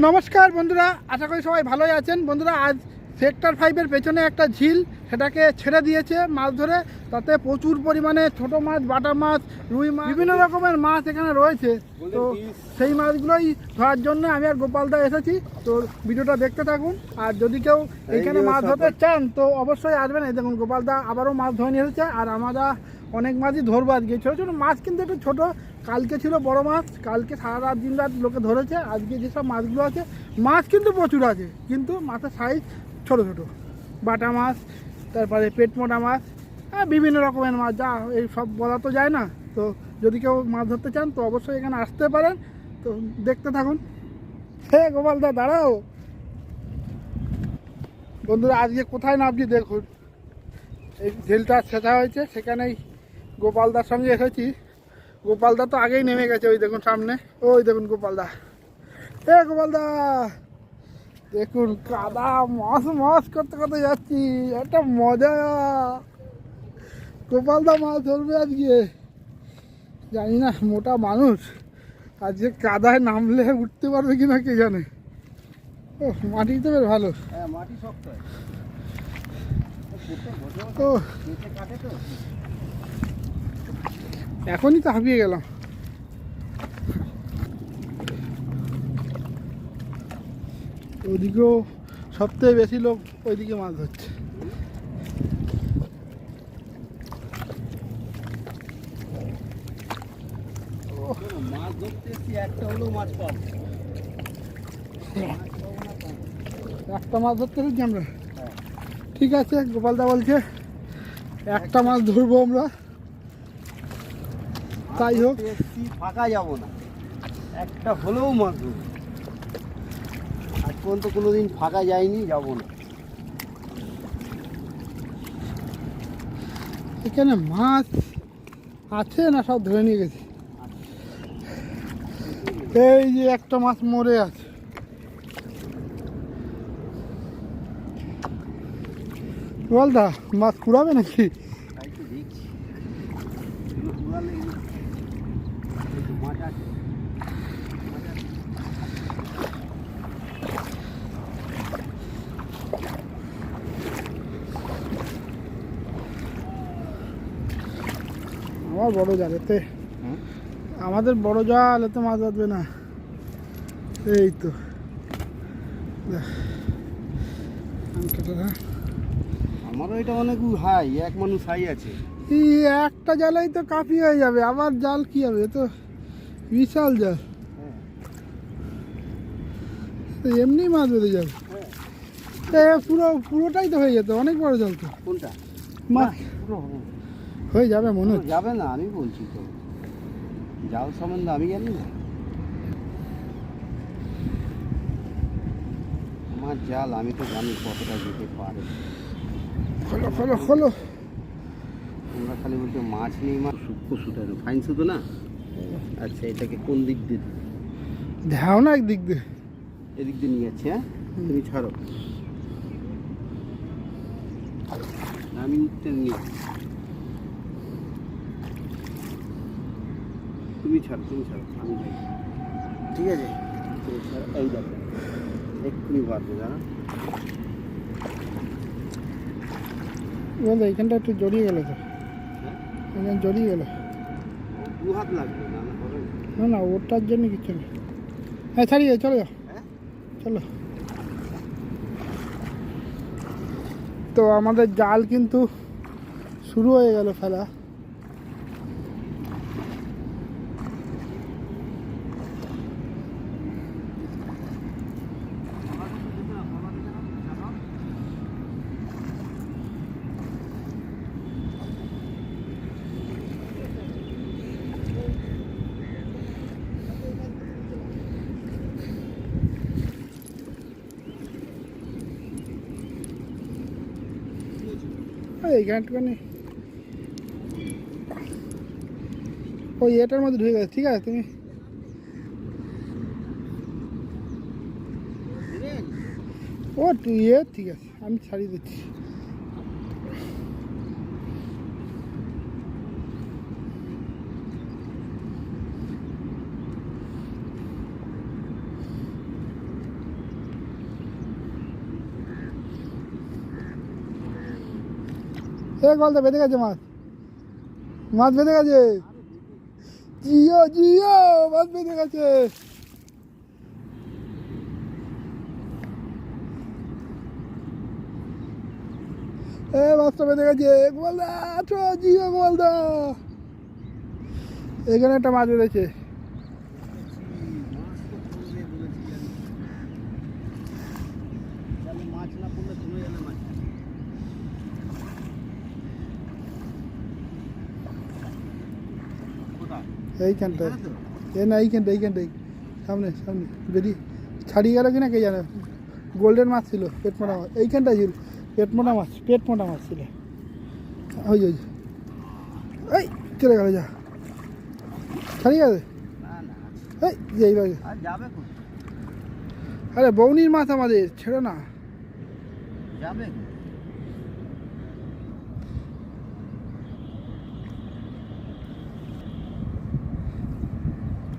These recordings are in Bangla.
নমস্কার বন্ধুরা আশা করি সবাই ভালোই আছেন। বন্ধুরা আজ সেক্টর ফাইভের পেছনে একটা ঝিল সেটাকে ছেড়ে দিয়েছে মাছ ধরে। তাতে প্রচুর পরিমাণে ছোট মাছ বাটা মাছ রুই মাছ বিভিন্ন রকমের মাছ এখানে রয়েছে। তো সেই মাছগুলোই ধরার জন্য আমি আর গোপালদা এসেছি। তো ভিডিওটা দেখতে থাকুন। আর যদি কেউ এখানে মাছ ধরতে চান তো অবশ্যই আসবেন। এই দেখুন গোপালদা আবারও মাছ ধরে নিয়ে এসেছে। আর আমরা অনেক মাছই ধরবো আজকে। ছোটো ছোটো মাছ কিন্তু একটু ছোটো। কালকে ছিল বড় মাছ, কালকে সারা রাত দিন রাত লোকে ধরেছে। আজকে যেসব মাছগুলো আছে, মাছ কিন্তু প্রচুর আছে, কিন্তু মাছের সাইজ ছোট ছোট। বাটা মাছ, তারপরে পেট মোটা মাছ হ্যাঁ বিভিন্ন রকমের মাছ, যা এই সব বলা তো যায় না। তো যদি কেউ মাছ ধরতে চান, তো অবশ্যই এখানে আসতে পারেন। তো দেখতে থাকুন। হে গোপালদা দাঁড়াও। বন্ধুরা, আজকে কোথায় নামছি দেখুন। এই ঝিলটা ছেঁচা হয়েছে, সেখানেই গোপালদার সঙ্গে এসেছি। গোপালদা তো আগেই নেমে গেছে ওই দেখুন সামনে। ওই দেখুন গোপালদা। এ গোপালদা দেখুন কাদা মাছ মাছ করতে করতে যাচ্ছি একটা মজা। গোপালদা মাছ ধরবে আজকে। জানি না মোটা মানুষ। আজকে কাদায় নামলে উঠতে পারবে কিনা কে জানে। ও মাটি তো বেশ ভালো। হ্যাঁ মাটি শক্ত ও তো? এখনই তো হাঁপিয়ে গেলাম। ওদিকেও সবথেকে বেশি লোক ওইদিকে মাছ ধরছে। একটা মাছ পাবো। একটা মাছ ধরতে আমরা? ঠিক আছে গোপালদা বলছে একটা মাছ ধরবো আমরা। তাই হোক। ফাঁকা যাব না। একটা হলেও মাছ ধরবো। আজ পর্যন্ত কোনোদিন ফাঁকা যায়নি যাব না। এখানে মাছ আছে না সব ধরে নিয়ে গেছে? এই যে একটা মাছ মরে আছে। বলদা মাছ কুড়াবে নাকি তাই তো দেখছি এগুলো কুড়ালে এই তো মাছ আছে আমার বড় জাল এতে হুম? আমাদের বড় জাল এতে মাছ বাঁধবে না। এই তো। আমারও এটা অনেক হাই এক মানুষ হাই আছে। এই একটা জালেই তো কাফি হয়ে যাবে। আবার জাল কি হবে? তো বিশাল জাল। এমনি মাছ বেঁধে যাবে। হ্যাঁ। পুরো পুরোটাই তো হয়ে যেত অনেক বড় জাল তো। কোনটা? মাছ পুরো। হয়ে যাবে মনে হচ্ছে। যাবে না আমি বলছি তো। জাল সম্বন্ধে আমি জানি না। আমার জাল আমি তো জানি কতটা যেতে পারে। খোলো খোলো খোলো। তোমরা খালি বলছো মাছ নেই মাছ সূক্ষ্ম শুটানো ফাইন শুধু না? আচ্ছা এটাকে কোন দিক দিয়ে? ধ্যাও না একদিক দিয়ে। এদিক দিয়ে নিয়ে যাচ্ছে হ্যাঁ? তুমি ছাড়ো। আমি নিতে নিয়ে ছাড়ো তুমি ছাড়ো আমি যাই। ঠিক আছে। তুমি ছাড়ো এই দেখো এক্ষুনি বাড়বে জানো? বলতো এইখানটা একটু জড়িয়ে গেল তো। হ্যাঁ? এখানে জড়িয়ে গেল। দু হাত লাগবে না? না ওটার জন্য কিছু নেই। হ্যাঁ ছাড়িয়ে চলো যাও। হ্যাঁ? চলো। তো আমাদের জাল কিন্তু শুরু হয়ে গেল ফেলা এই এইখানটুখানি ওই এটার মধ্যে ঢুকে গেছে, ঠিক আছে তুমি? ও, তুই ঠিক আছে, আমি ছাড়িয়ে দিচ্ছি। এ গলদা বেঁধে গেছে মাছ। মাছ বেঁধে গেছে। জিও জিও, মাছ বেঁধে গেছে। এ মাছটা বেঁধে গেছে। গোলদা আছো জিও গোলদা। এখানে একটা মাছ বেঁধেছে মাছ না পড়লে ধরে যাবে মাছ এইখানটায় এ না এইখানটা এইখানটাই সামনে সামনে। যদি ছাড়িয়ে গেল কিনা কে জানে? গোল্ডেন মাছ ছিল পেট মোটা মাছ। এইখানটায় ছিল? পেট মোটা মাছ পেট মোটা মাছ ছিল। ওই ওই এই চলে গেল যা। ছাড়িয়ে না এই যে এইবার। আরে বৌনির মাছ আমাদের ছেড়ো না। যাবে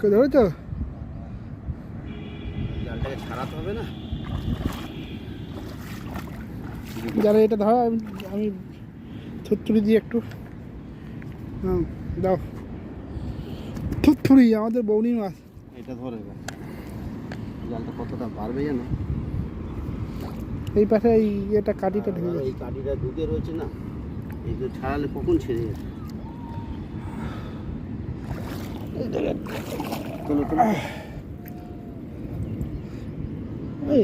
কেউ ধরেছো জালটাকে ছাড়াতে হবে না? যারা এটা ধরো আমি- থুতথুড়ি দিয়ে একটু হ্যাঁ দাও। থুতথুড়ি আমাদের বৌনির মাছ। এটা ধরে জালটা কতটা বাড়বে জানো? এই পাশে এই এটা কাটিটা ঢুকে এই কাঠিটা ঢুকে রয়েছে না এইগুলো ছাড়ালে কখন ছেড়ে যাবে চলো চলো এই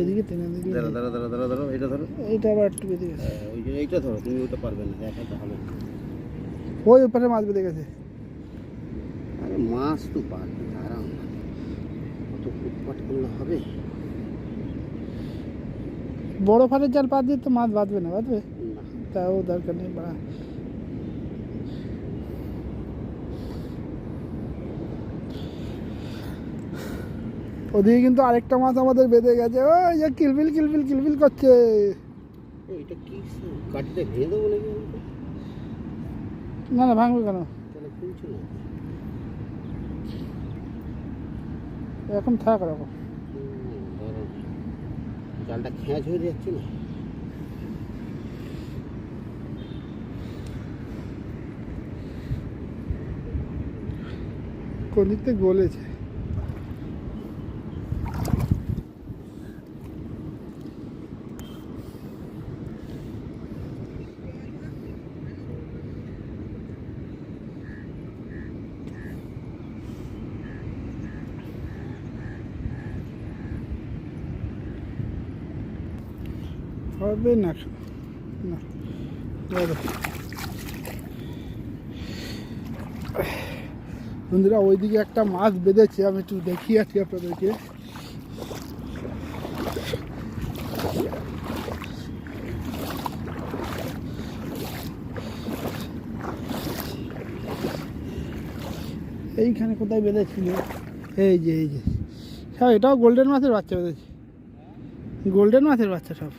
এদিকে টেনে এদিকে দাঁড়া দাঁড়া দাঁড়া দাঁড়া দাঁড়া এটা ধরো। এইটা আবার একটু বেঁধে গেছে। হ্যাঁ, ওই যে এইটা ধরো তুমি ওইটা পারবে না এক হাতে হবে। না। ওই পাশে মাছ বেঁধে গেছে। আরে মাছ তো পারবে আরাম কত ফুটপাট করলে হবে? বড় ফাটের জাল পাত দিয়ে তো মাছ বাঁধবে না বাঁধবে? না। তাও দরকার নেই বা ওদিকে কিন্তু আরেকটা মাছ আমাদের বেঁধে গেছে। ওই যে কিলবিল কিলবিল কিলবিল করছে? না না ভাঙবে কেন? এখন থাক রকম হুম, ধরো। জালটা খেঁচ হয়ে যাচ্ছে না? কোন দিক থেকে গলেছে? হবে না? না। বন্ধুরা, ওইদিকে একটা মাছ বেঁধেছে, আমি একটু দেখিয়ে আছি আপনাদেরকে। এইখানে কোথায় বেঁধেছিল? এই যে এই যে। সব এটাও গোল্ডেন মাছের বাচ্চা বেঁধেছে। গোল্ডেন মাছের বাচ্চা সব।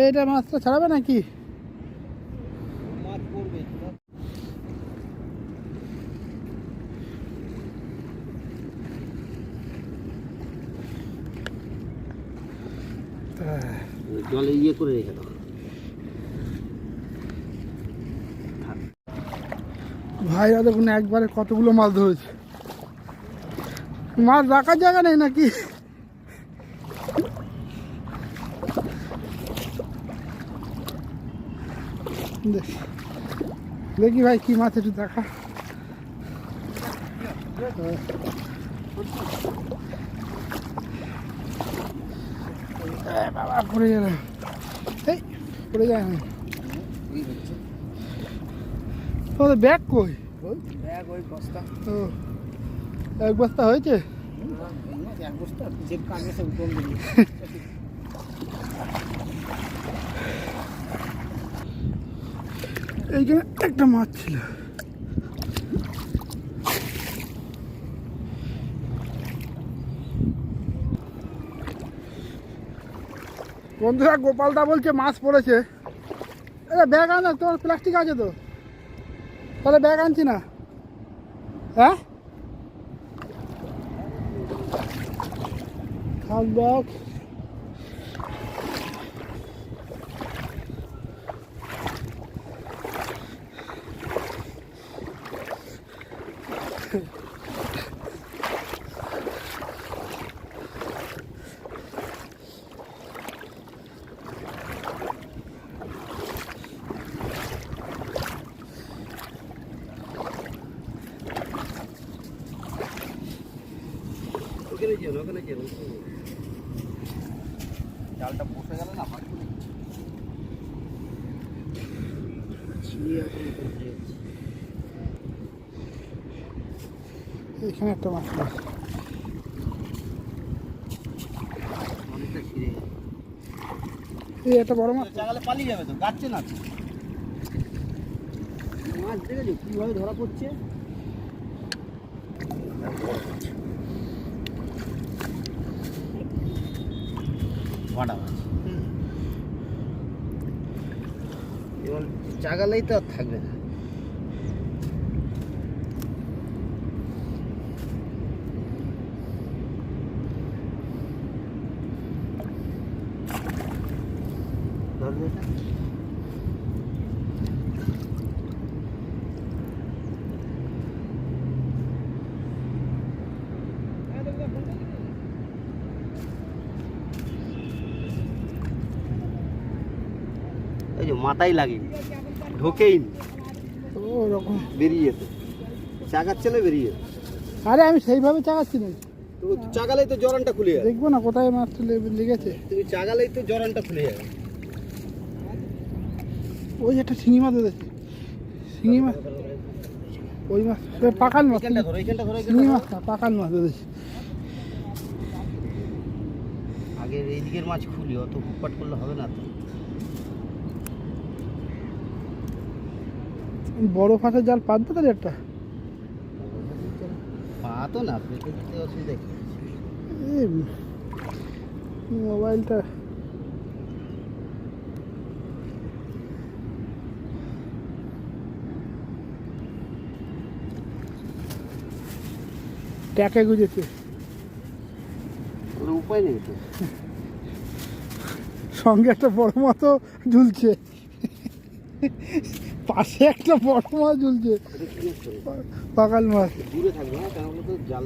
এইটা মাছটা ছাড়াবে নাকি? জলে ইয়ে করে রেখে দাও। ভাইরা দেখুন একবারে কতগুলো মাছ ধরেছে। মাছ রাখার জায়গা নেই নাকি? দেখি। দেখি ভাই কি মাছ একটু দেখা। বাবা পড়ে গেল। এই পড়ে যায় না। তোমাদের ব্যাগ কই? ব্যাগ ওই বস্তা। ও এক বস্তা হয়েছে? এক বস্তা যে কানে সব এইখানে একটা মাছ ছিল। বন্ধুরা, গোপালদা বলছে মাছ পড়েছে। এ, ব্যাগ আন তোর প্লাস্টিক আছে তো। তাহলে ব্যাগ আনছি না। হ্যাঁ? ব্যাগ। যেও না ওখানে জালটা বসে গেল না ছিঁড়ে এখন একটা মাছ এই একটা বড় মাছ। জাগালে পালিয়ে যাবে তো গাচ্ছে না। মাছ দেখেছ? কীভাবে ধরা পড়ছে? মাছ এবং চাগালেই তো আর থাকবে না ধরবে এটা? এই যে মাথায় লাগে ঢোকেই নি, ও ওরকম। বেরিয়ে যেত চাকার ছেলে বেরিয়ে যেত আরে আমি সেইভাবে চাকাচ্ছি না। তো চাগালেই তো জরানটা খুলে যাবে। দেখব না কোথায় মাছটা লে- লেগেছে। তুমি চাগালেই তো জরানটা খুলে যাবে। ওই একটা শিঙি মাছ ধরেছে। শিঙি মাছ ওই মাছ পাকাল মাছ। শিঙি মাছ। না পাকাল মাছ ধরেছে। আগে এই দিকের মাছ খুলি অত হুটপাট করলে হবে না তো। বড় ফাঁসের জাল পাতবে তাহলে একটা? পা তো না মোবাইলটা। ট্যাকে গুজেছে। উপায় নেই তো। সঙ্গে একটা বড় মতো ঝুলছে। পাশে একটা বড় মাছ ঝুলছে? পাকাল মাছ। দূরে থাকবে হ্যাঁ কেন বলতো জাল।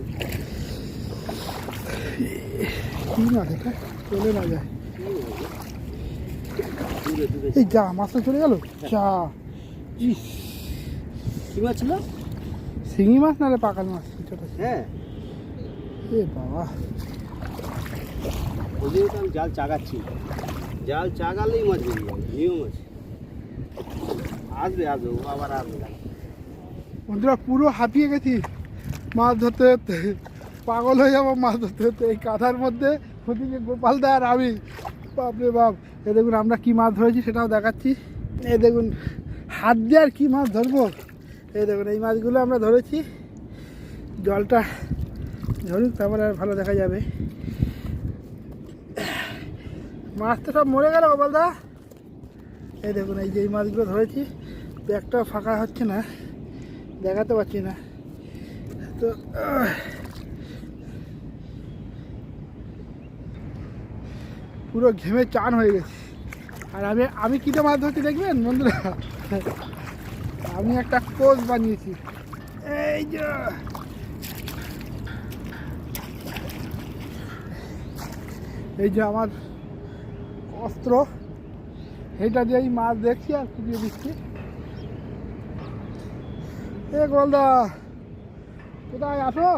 কি মাছ এটা? চলে না যায়। এই যা মাছটা চলে গেল? যা। ইস। কি মাছ ছিল? শিঙি মাছ না রে পাকাল মাছ? ছোট। হ্যাঁ। এ বাবা। ওই আমি জাল চাগাচ্ছি। জাল চাগালেই মাছ বেরিয়ে যাবে আছে আসবে আসবে আবার আসবে। বন্ধুরা, পুরো হাঁপিয়ে গেছি। মাছ ধরতে ধরতে, পাগল হয়ে যাব মাছ ধরতে ধরতে। এই কাঁথার মধ্যে ওদিকে গোপাল দা আর আমি। বাপরে বাপ, এ দেখুন আমরা কি মাছ ধরেছি সেটাও দেখাচ্ছি। এই দেখুন, হাত দিয়ে আর কী মাছ ধরবো। এই দেখুন, এই মাছগুলো আমরা ধরেছি। জলটা ধরুক তারপরে আর ভালো দেখা যাবে। মাছ তো সব মরে গেল গোপাল দা। এই দেখুন, এই যে এই মাছগুলো ধরেছি। ব্যাগটা ফাঁকা হচ্ছে না, দেখাতে পারছি না। তো পুরো ঘেমে চান হয়ে গেছে। আর আমি আমি কিতে মাছ ধরছি দেখবেন বন্ধুরা? আমি একটা কোচ বানিয়েছি। এই যে। এই যে আমার অস্ত্র। এইটা দিয়েই মাছ দেখছি আর ফুটিয়ে দিচ্ছি। এ গোলদা কোথায় আসো হে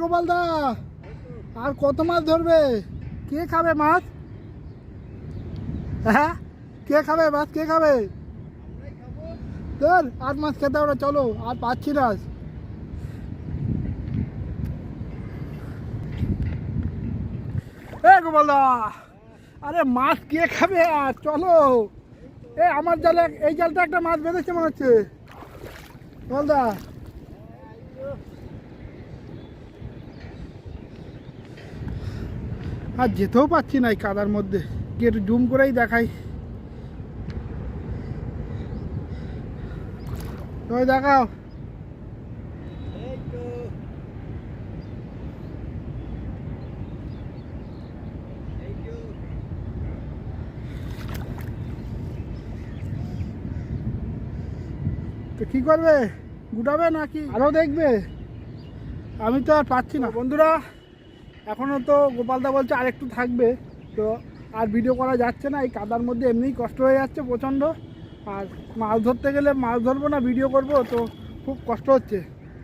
গোপালদা আর কত মাছ ধরবে? কে খাবে মাছ? হ্যাঁ? কে খাবে মাছ? কে খাবে? ধর, আর মাছ খেতে হবে চলো, আর পাচ্ছি না গোপালদা আরে মাছ কে খাবে আর? চলো। এ, আমার জালে, এই জালটা একটা মাছ বেঁধেছে মনে হচ্ছে। গোপালদা আর যেতেও পাচ্ছি না এই কাদার মধ্যে। গিয়ে একটু জুম করেই দেখাই। তুমি দেখাও। তো কী করবে? গুটাবে নাকি? আরও দেখবে? আমি তো আর পাচ্ছি না। বন্ধুরা এখনও তো গোপালদা বলছে আর একটু থাকবে। তো আর ভিডিও করা যাচ্ছে না, এই কাদার মধ্যে এমনিই কষ্ট হয়ে যাচ্ছে প্রচণ্ড। আর মাছ ধরতে গেলে মাছ ধরবো না ভিডিও করব, তো খুব কষ্ট হচ্ছে।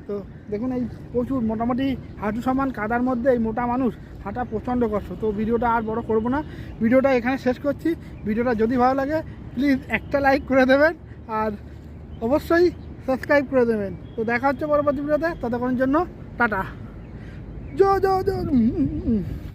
তো দেখুন এই প্রচুর, মোটামুটি হাঁটু সমান কাদার মধ্যে এই মোটা মানুষ হাঁটা প্রচণ্ড কষ্ট। তো ভিডিওটা আর বড় করব না, ভিডিওটা এখানে শেষ করছি। ভিডিওটা যদি ভালো লাগে প্লিজ একটা লাইক করে দেবেন, আর অবশ্যই সাবস্ক্রাইব করে দেবেন। তো দেখা হচ্ছে পরবর্তী ভিডিওতে ততক্ষণের জন্য টাটা। 叫叫叫嗯嗯嗯。